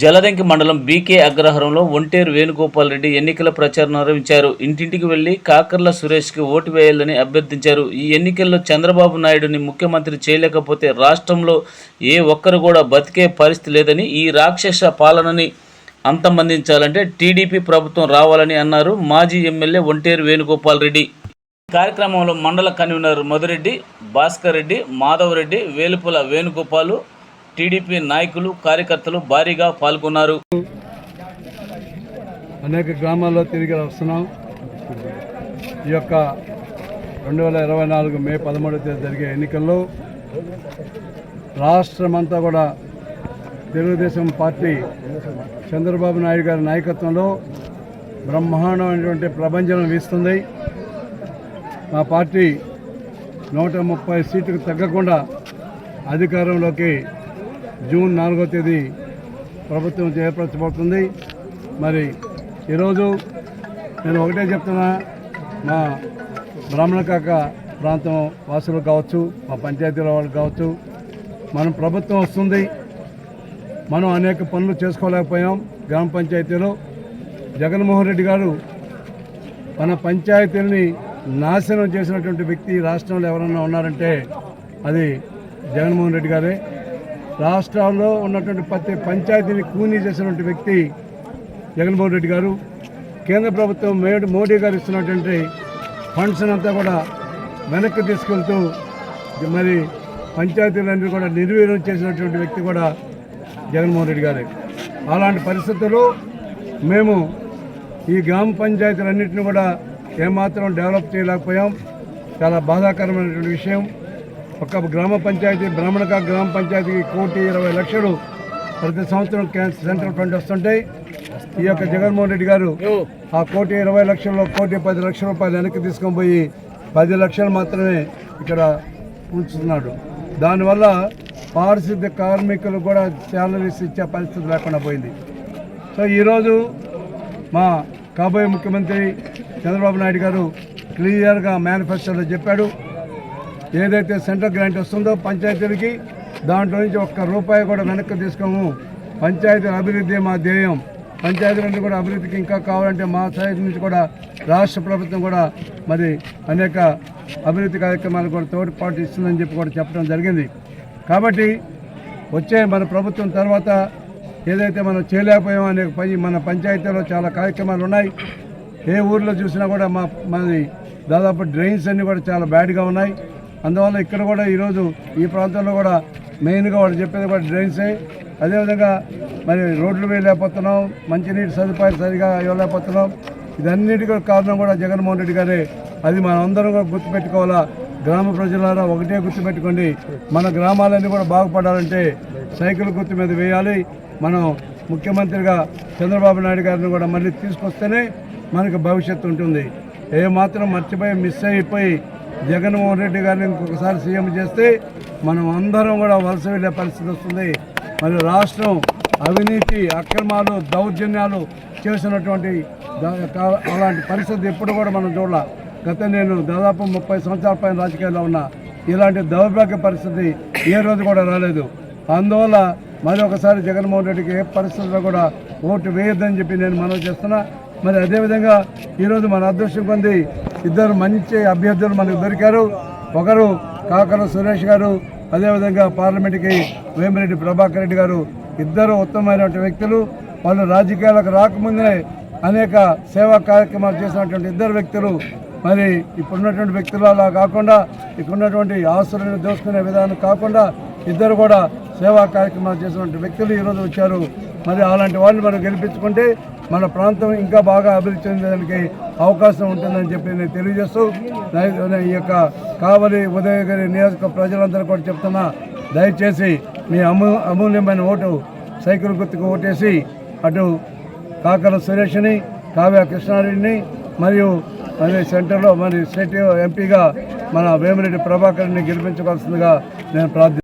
జలదంకి మండలం బీకే అగ్రహారంలో ఒంటేరు వేణుగోపాల్ రెడ్డి ఎన్నికల ప్రచారం నిర్వహించారు. ఇంటింటికి వెళ్ళి కాకర్ల సురేష్కి ఓటు వేయాలని అభ్యర్థించారు. ఈ ఎన్నికల్లో చంద్రబాబు నాయుడుని ముఖ్యమంత్రి చేయలేకపోతే రాష్ట్రంలో ఏ ఒక్కరు కూడా బతికే పరిస్థితి లేదని ఈ రాక్షస పాలనని అంతమందించాలంటే టీడీపీ ప్రభుత్వం రావాలని అన్నారు మాజీ ఎమ్మెల్యే ఒంటేరు వేణుగోపాల్ రెడ్డి. ఈ కార్యక్రమంలో మండల కన్వీనర్ మధురెడ్డి భాస్కర్ రెడ్డి మాధవరెడ్డి వేలుపుల వేణుగోపాలు టీడీపీ నాయకులు కార్యకర్తలు భారీగా పాల్గొన్నారు. అనేక గ్రామాల్లో తిరిగి వస్తున్నాం. ఈ యొక్క రెండు వేల ఇరవై నాలుగు మే పదమూడవ తేదీ జరిగే ఎన్నికల్లో రాష్ట్రమంతా కూడా తెలుగుదేశం పార్టీ చంద్రబాబు నాయుడు గారి నాయకత్వంలో బ్రహ్మాండమైనటువంటి ప్రభంజనం వీస్తుంది. మా పార్టీ నూట ముప్పై సీట్లకు తగ్గకుండా అధికారంలోకి జూన్ నాలుగో తేదీ ప్రభుత్వం చేపరచబోతుంది మరి ఈరోజు నేను ఒకటే చెప్తున్నా మా బ్రాహ్మణకాక ప్రాంతం వాసులు కావచ్చు మా పంచాయతీల వాళ్ళు కావచ్చు మనం ప్రభుత్వం వస్తుంది మనం అనేక పనులు చేసుకోలేకపోయాం గ్రామ పంచాయతీలో. జగన్మోహన్ రెడ్డి గారు మన పంచాయతీలని నాశనం చేసినటువంటి వ్యక్తి రాష్ట్రంలో ఎవరన్నా ఉన్నారంటే అది జగన్మోహన్ రెడ్డి గారే. రాష్ట్రాల్లో ఉన్నటువంటి ప్రతి పంచాయతీని కూనీ చేసినటువంటి వ్యక్తి జగన్మోహన్ రెడ్డి గారు. కేంద్ర ప్రభుత్వం మేడ్ మోడీ గారు ఇస్తున్నటువంటి ఫండ్స్ అంతా కూడా వెనక్కి తీసుకెళ్తూ మరి పంచాయతీలన్నీ కూడా నిర్వీర్యం చేసినటువంటి వ్యక్తి కూడా జగన్మోహన్ రెడ్డి గారే. అలాంటి పరిస్థితుల్లో మేము ఈ గ్రామ పంచాయతీలన్నింటినీ కూడా ఏమాత్రం డెవలప్ చేయలేకపోయాం. చాలా బాధాకరమైనటువంటి విషయం. ఒక గ్రామ పంచాయతీ బ్రాహ్మణక గ్రామ పంచాయతీకి కోటి ఇరవై లక్షలు ప్రతి సంవత్సరం సెంట్రల్ ఫండ్ వస్తుంటాయి. ఈ యొక్క జగన్మోహన్ రెడ్డి గారు ఆ కోటి ఇరవై లక్షల్లో కోటి పది లక్షల రూపాయలు వెనక్కి తీసుకొని పోయి పది లక్షలు మాత్రమే ఇక్కడ ఉంచుతున్నాడు. దానివల్ల పారిశుద్ధ్య కార్మికులు కూడా శాలరీస్ ఇచ్చే పరిస్థితి లేకుండా పోయింది. సో ఈరోజు మా కాబోయే ముఖ్యమంత్రి చంద్రబాబు నాయుడు గారు క్లియర్గా మేనిఫెస్టోలో చెప్పాడు. ఏదైతే సెంట్రల్ గ్రాంట్ వస్తుందో పంచాయతీలకి దాంట్లో నుంచి ఒక్క రూపాయి కూడా వెనక్కి తీసుకోము. పంచాయతీ అభివృద్ధి మా ధ్యేయం. పంచాయతీలన్నీ కూడా అభివృద్ధికి ఇంకా కావాలంటే మా సైడ్ నుంచి కూడా రాష్ట్ర ప్రభుత్వం కూడా మరి అనేక అభివృద్ధి కార్యక్రమాలు కూడా తోడ్పాటు ఇస్తుందని చెప్పి కూడా చెప్పడం జరిగింది. కాబట్టి వచ్చే మన ప్రభుత్వం తర్వాత ఏదైతే మనం చేయలేకపోయామో అనే పని మన పంచాయతీలో చాలా కార్యక్రమాలు ఉన్నాయి. ఏ ఊర్లో చూసినా కూడా మా మాది దాదాపు డ్రైన్స్ అన్నీ కూడా చాలా బ్యాడ్గా ఉన్నాయి. అందువల్ల ఇక్కడ కూడా ఈరోజు ఈ ప్రాంతంలో కూడా మెయిన్గా వాళ్ళు చెప్పేది కూడా డ్రైన్సే అదేవిధంగా మరి రోడ్లు వేయలేకపోతున్నాం మంచినీటి సదుపాయాలు సరిగా ఇవ్వలేకపోతున్నాం. ఇదన్నిటికీ కారణం కూడా జగన్మోహన్ రెడ్డి గారే. అది మనం అందరం కూడా గుర్తుపెట్టుకోవాలా. గ్రామ ప్రజలారా ఒకటే గుర్తుపెట్టుకోండి. మన గ్రామాలన్నీ కూడా బాగుపడాలంటే సైకిల్ గుర్తు మీద వేయాలి. మనం ముఖ్యమంత్రిగా చంద్రబాబు నాయుడు గారిని కూడా మళ్ళీ తీసుకొస్తేనే మనకు భవిష్యత్తు ఉంటుంది. ఏ మాత్రం మర్చిపోయి మిస్ అయిపోయి జగన్మోహన్ రెడ్డి గారిని ఇంకొకసారి సీఎం చేస్తే మనం అందరం కూడా వలస వెళ్ళే పరిస్థితి వస్తుంది. మరి రాష్ట్రం అవినీతి అక్రమాలు దౌర్జన్యాలు చేసినటువంటి అలాంటి పరిస్థితి ఎప్పుడు కూడా మనం చూడాల. గత నేను దాదాపు ముప్పై సంవత్సరాల పైన రాజకీయాల్లో ఉన్నా. ఇలాంటి దౌర్భాగ్య పరిస్థితి ఏ రోజు కూడా రాలేదు. అందువల్ల మరి ఒకసారి జగన్మోహన్ రెడ్డికి ఏ పరిస్థితుల్లో కూడా ఓటు వేయొద్దని చెప్పి నేను మనవి చేస్తున్నా. మరి అదేవిధంగా ఈరోజు మన అదృష్టం పొంది ఇద్దరు మంచి అభ్యర్థులు మనకు దొరికారు. ఒకరు కాకర సురేష్ గారు అదేవిధంగా పార్లమెంట్కి వేమిరెడ్డి ప్రభాకర్ రెడ్డి గారు ఇద్దరు ఉత్తమమైనటువంటి వ్యక్తులు. వాళ్ళు రాజకీయాలకు రాకముందే అనేక సేవా కార్యక్రమాలు చేసినటువంటి ఇద్దరు వ్యక్తులు. మరి ఇప్పుడున్నటువంటి వ్యక్తులు అలా కాకుండా ఇప్పుడున్నటువంటి ఆస్తులను దోసుకునే విధానం కాకుండా ఇద్దరు కూడా సేవా కార్యక్రమాలు చేసినటువంటి వ్యక్తులు ఈరోజు వచ్చారు. మరి అలాంటి వాళ్ళని మనం గెలిపించుకుంటే మన ప్రాంతం ఇంకా బాగా అభివృద్ధి చెందడానికి అవకాశం ఉంటుందని చెప్పి నేను తెలియజేస్తూ ఈ యొక్క కావలి ఉదయగిరి నియోజక ప్రజలందరూ కూడా చెప్తున్నా దయచేసి మీ అమూ అమూల్యమైన ఓటు సైకిల్ గుర్తుకు ఓటేసి అటు కాకర సురేష్ని కావ్య కృష్ణారెడ్డిని మరియు మరి సెంటర్లో మరి స్టేట్ ఎంపీగా మన వేమిరెడ్డి ప్రభాకర్ని గెలిపించవలసిందిగా నేను ప్రార్థి